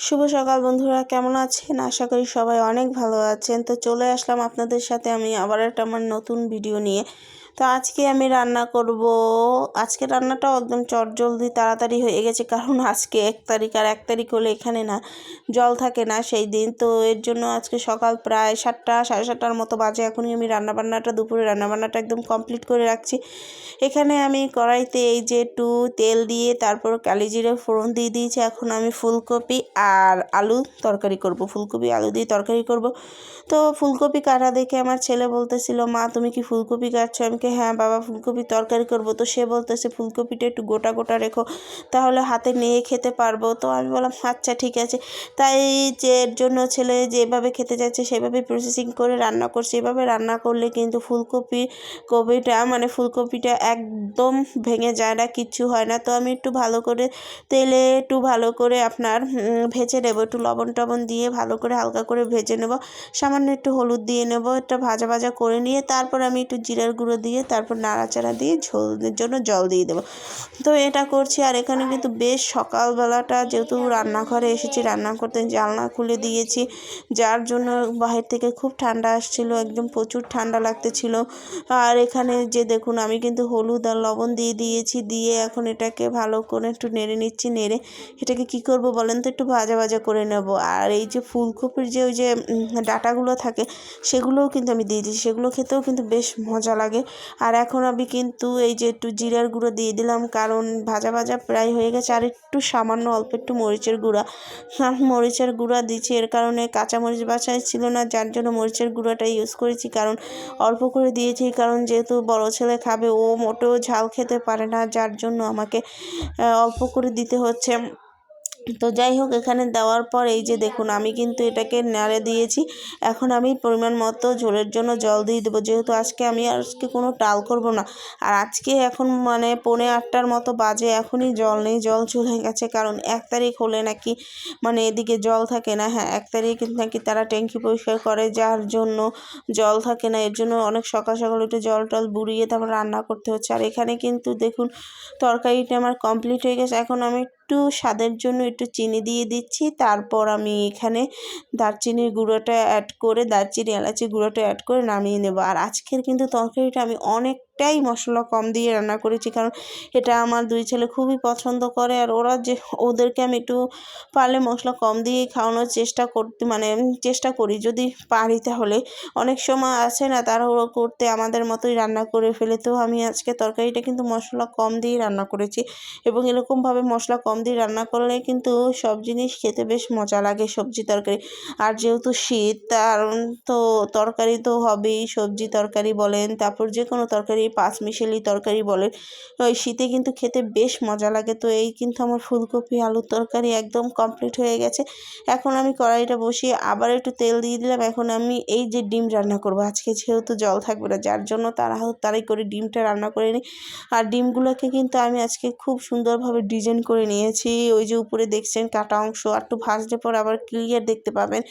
শুভ সকাল বন্ধুরা, কেমন আছেন? আশা করি সবাই অনেক ভালো আছেন। তো চলে আসলাম আপনাদের সাথে আমি আবার একটা আমার নতুন ভিডিও নিয়ে। তো আজকে আমি রান্না করব। আজকে রান্নাটাও একদম চটজলদি তাড়াতাড়ি হয়ে গেছে, কারণ আজকে এক তারিখ আর এক তারিখ হলে এখানে না জল থাকে না সেই দিন। তো এর জন্য আজকে সকাল প্রায় সাতটা, সাড়ে সাতটার মতো বাজে। এখনই আমি রান্নাবান্নাটা, দুপুরে রান্নাবান্নাটা একদম কমপ্লিট করে রাখছি। এখানে আমি কড়াইতে এই যে একটু তেল দিয়ে তারপর কালি জিরে ফোড়ন দিয়ে দিয়েছি। এখন আমি ফুলকপি আর আলু তরকারি করব। ফুলকপি, আলু দিয়ে তরকারি করব। তো ফুলকপি কাটা দেখে আমার ছেলে বলতেছিল, মা, তুমি কি ফুলকপি কাটছো? আমি হ্যাঁ বাবা ফুলকপি তরকারি করব। তো সে বলতেছে, ফুলকপিটা একটু গোটা গোটা রেখো, তাহলে হাতে নিয়ে খেতে পারব। তো আমি বললাম আচ্ছা ঠিক আছে। তাই যে এর জন্য ছেলে যেভাবে খেতে যাচ্ছে, সেভাবে প্রসেসিং করে রান্না করছে। এভাবে রান্না করলে কিন্তু ফুলকপি কপিটা মানে ফুলকপিটা একদম ভেঙে যায় না, কিচ্ছু হয় না। তো আমি একটু ভালো করে তেলে একটু ভালো করে আপনার ভেজে নেব। একটু লবণ টবণ দিয়ে ভালো করে হালকা করে ভেজে নেব। সামান্য একটু হলুদ দিয়ে নেব, একটা ভাজা ভাজা করে নিয়ে, তারপর আমি একটু জিরার গুঁড়ো দিয়ে তারপর নাড়াচাড়া দিয়ে ঝোলের জন্য জল দিয়ে দেবো। তো এটা করছি আর এখানে কিন্তু বেশ সকালবেলাটা যেহেতু রান্নাঘরে এসেছি, রান্না করতে জানলা খুলে দিয়েছি। যার জন্য বাহির থেকে খুব ঠান্ডা আসছিল, একদম প্রচুর ঠান্ডা লাগতেছিল। আর এখানে যে দেখুন, আমি কিন্তু হলুদ আর লবণ দিয়ে দিয়েছি, দিয়ে এখন এটাকে ভালো করে একটু নেড়ে নিচ্ছি, নেড়ে এটাকে কি করব বলেন তো, একটু ভাজা ভাজা করে নেব। আর এই যে ফুলকপির যে ওই যে ডাটাগুলো থাকে, সেগুলোও কিন্তু আমি দিয়ে দিচ্ছি সেগুলো খেতেও কিন্তু বেশ মজা লাগে। আর এখন আমি কিন্তু এই যে একটু জিরার গুঁড়ো দিয়ে দিলাম, কারণ ভাজা ভাজা প্রায় হয়ে গেছে। আর একটু সামান্য অল্প একটু মরিচের গুঁড়া। মরিচের গুঁড়া দিচ্ছি। এর কারণে কাঁচামরিচ বাছাই ছিল না, যার জন্য মরিচের গুঁড়োটা ইউজ করেছি, কারণ অল্প করে দিয়েছি, কারণ যেহেতু বড় ছেলে খাবে, ও মোটেও ঝাল খেতে পারে না, যার জন্য আমাকে অল্প করে দিতে হচ্ছে। তো যাই হোক, এখানে দেওয়ার পর এই যে দেখুন, আমি কিন্তু এটাকে নাড়ে দিয়েছি। এখন আমি পরিমাণ মতো ঝোলের জন্য জল দিয়ে দেবো। যেহেতু আজকে আমি আজকে কোনো টাল করব না। আর আজকে এখন মানে পৌনে আটটার মতো বাজে, এখনই জল নেই, জল চলে গেছে। কারণ এক তারিখ হলে নাকি মানে এদিকে জল থাকে না। হ্যাঁ এক তারিখ কিন্তু নাকি তারা ট্যাঙ্কি পরিষ্কার করে, যার জন্য জল থাকে না। এর জন্য অনেক সকাল সকাল একটু জল টল বুড়িয়ে তারপর রান্না করতে হচ্ছে। আর এখানে কিন্তু দেখুন, তরকারিটা আমার কমপ্লিট হয়ে গেছে। এখন আমি একটু স্বাদের জন্য একটু চিনি দিয়ে দিচ্ছি। তারপর আমি এখানে দারচিনির গুঁড়োটা অ্যাড করে, দারচিনি, এলাচি গুঁড়োটা অ্যাড করে নামিয়ে নেব। আর আজকের কিন্তু তরকারিটা আমি অনেক অনেকটাই মশলা কম দিয়ে রান্না করেছি, কারণ এটা আমার দুই ছেলে খুবই পছন্দ করে। আর ওরা যে, ওদেরকে আমি একটু পারলে মশলা কম দিয়েই খাওয়ানোর চেষ্টা করতে মানে চেষ্টা করি। যদি পারি তাহলে। অনেক সময় আছে না, তাড়াহুড়ো করতে আমাদের মতোই রান্না করে ফেলে। তো আমি আজকে তরকারিটা কিন্তু মশলা কম দিয়েই রান্না করেছি এবং এরকমভাবে মশলা কম দিয়ে রান্না করলে কিন্তু সব জিনিস খেতে বেশ মজা লাগে, সবজি তরকারি। আর যেহেতু শীত, তার তো তরকারি তো হবেই, সবজি তরকারি বলেন, তারপর যে কোনো তরকারি পাঁচ পাঁচমিশালি তরকারি বলেন, ওই শীতে কিন্তু খেতে বেশ মজা লাগে। তো এই কিন্তু আমার ফুলকপি আলুর তরকারি একদম কমপ্লিট হয়ে গেছে। এখন আমি কড়াইটা বসিয়ে আবার একটু তেল দিয়ে দিলাম। এখন আমি এই যে ডিম রান্না করব। আজকে যেহেতু জল থাকবে না, যার জন্য তারা তারাই করে ডিমটা রান্না করে নিই। আর ডিমগুলোকে কিন্তু আমি আজকে খুব সুন্দরভাবে ডিজাইন করে নিয়েছি ওই যে উপরে দেখছেন কাটা অংশ একটু ভাজলে পর আবার ক্লিয়ার দেখতে পাবেন।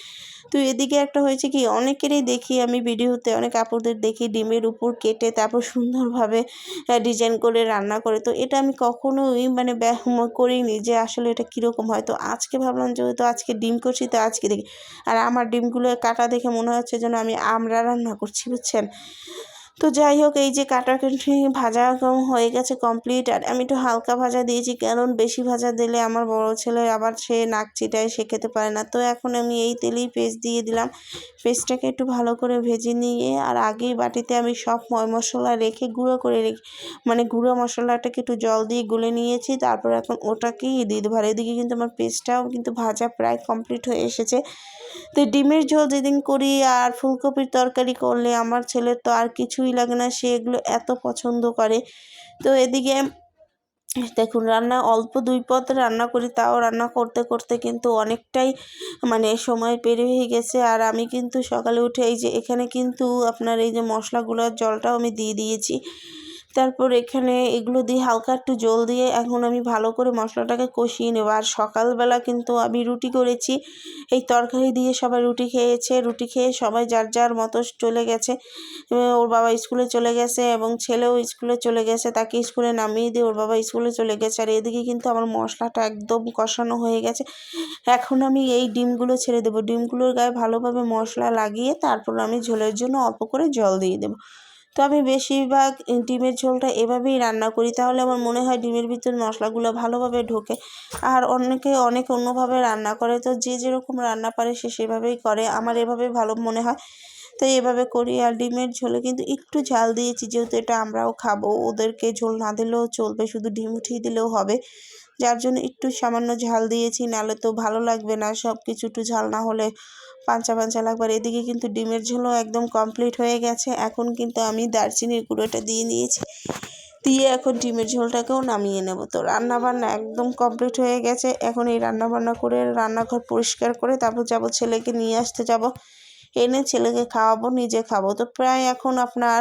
তো এদিকে একটা হয়েছে কি, অনেকেরই দেখি আমি ভিডিওতে, অনেক কাপড়দের দেখি ডিমের উপর কেটে তারপর সুন্দরভাবে ডিজাইন করে রান্না করে। তো এটা আমি কখনোই মানে করিনি যে আসলে এটা কীরকম হয়। তো আজকে ভাবলাম যেহেতু আজকে ডিম করছি, তো আজকে দেখি। আর আমার ডিমগুলো কাটা দেখে মনে হচ্ছে যেন আমি আমরা রান্না করছি, বুঝছেন? তো যাই হোক, এই যে কাটাকাটি ভাজা হয়ে গেছে কমপ্লিট আর আমি একটু হালকা ভাজা দিয়েছি, কারণ বেশি ভাজা দিলে আমার বড় ছেলে আবার সে নাক চিটায়, সে খেতে পারে না। তো এখন আমি এই তেলেই পেস্ট দিয়ে দিলাম। পেস্টটাকে একটু ভালো করে ভেজে নিয়ে, আর আগেই বাটিতে আমি সব মশলা রেখে গুঁড়ো করে রেখে মানে গুঁড়ো মশলাটাকে একটু জল দিয়ে গুলে নিয়েছি। তারপর এখন ওটাকেই দিয়ে দেবো। আর এদিকে কিন্তু আমার পেস্টটাও কিন্তু ভাজা প্রায় কমপ্লিট হয়ে এসেছে। তো ডিমের ঝোল যেদিন করি আর ফুলকপির তরকারি করলে আমার ছেলের তো আর কিছুই লাগে না, সে এগুলো এত পছন্দ করে। তো এদিকে দেখুন, রান্না অল্প দুই পদ রান্না করি, তাও রান্না করতে করতে কিন্তু অনেকটাই মানে সময় পেরে হয়ে গেছে। আর আমি কিন্তু সকালে উঠে এই যে এখানে কিন্তু আপনার এই যে মশলাগুলোর জলটাও আমি দিয়ে দিয়েছি। তারপর এখানে এগুলো দিয়ে হালকা একটু জল দিয়ে এখন আমি ভালো করে মশলাটাকে কষিয়ে নেব। আর সকালবেলা কিন্তু আমি রুটি করেছি। এই তরকারি দিয়ে সবাই রুটি খেয়েছে। রুটি খেয়ে সবাই যার যার মতো চলে গেছে। ওর বাবা স্কুলে চলে গেছে এবং ছেলেও স্কুলে চলে গেছে। তাকে স্কুলে নামিয়ে দিয়ে ওর বাবা স্কুলে চলে গেছে। আর এদিকে কিন্তু আমার মশলাটা একদম কষানো হয়ে গেছে। এখন আমি এই ডিমগুলো ছেড়ে দেবো। ডিমগুলোর গায়ে ভালোভাবে মশলা লাগিয়ে তারপর আমি ঝোলের জন্য অল্প করে জল দিয়ে দেবো। তো আমি বেশিরভাগ ডিমের ঝোলটা এভাবেই রান্না করি। তাহলে আমার মনে হয় ডিমের ভিতর মশলাগুলো ভালোভাবে ঢোকে আর অনেকে অনেক অন্যভাবে রান্না করে। তো যে যেরকম রান্না পারে সে সেভাবেই করে। আমার এভাবে ভালো মনে হয়। তো এভাবে করি আর ডিমের ঝোলে কিন্তু একটু ঝাল দিয়েছি। যেহেতু এটা আমরাও খাব। ওদেরকে ঝোল না দিলেও চলবে। শুধু ডিম উঠিয়ে দিলেও হবে। যার জন্য একটু সামান্য ঝাল দিয়েছি, নাহলে তো ভালো লাগবে না। সব কিছু একটু ঝাল না হলে পাঞ্চা পাঞ্চা লাগবার এদিকে কিন্তু ডিমের ঝোলও একদম কমপ্লিট হয়ে গেছে। এখন কিন্তু আমি দারচিনির গুঁড়োটা দিয়ে নিয়েছি। দিয়ে এখন ডিমের ঝোলটাকেও নামিয়ে নেব। তো রান্নাবান্না একদম কমপ্লিট হয়ে গেছে। এখন এই রান্নাবান্না করে রান্নাঘর পরিষ্কার করে তারপর যাব ছেলেকে নিয়ে আসতে যাব। এনে ছেলেকে খাওয়াবো, নিজে খাব। তো প্রায় এখন আপনার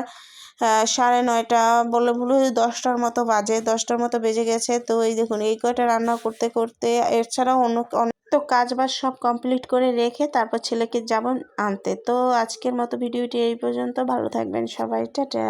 সাড়ে নয়টা বলে বলে দশটার মতো বাজে, দশটার মতো বেজে গেছে। তো এই দেখুন, এই কয়টা রান্না করতে করতে এছাড়াও অন্য অনেক তো কাজ বাজ সব কমপ্লিট করে রেখে তারপর ছেলেকে যাব আনতে। তো আজকের মতো ভিডিওটি এই পর্যন্ত। ভালো থাকবেন সবাই। টাটা।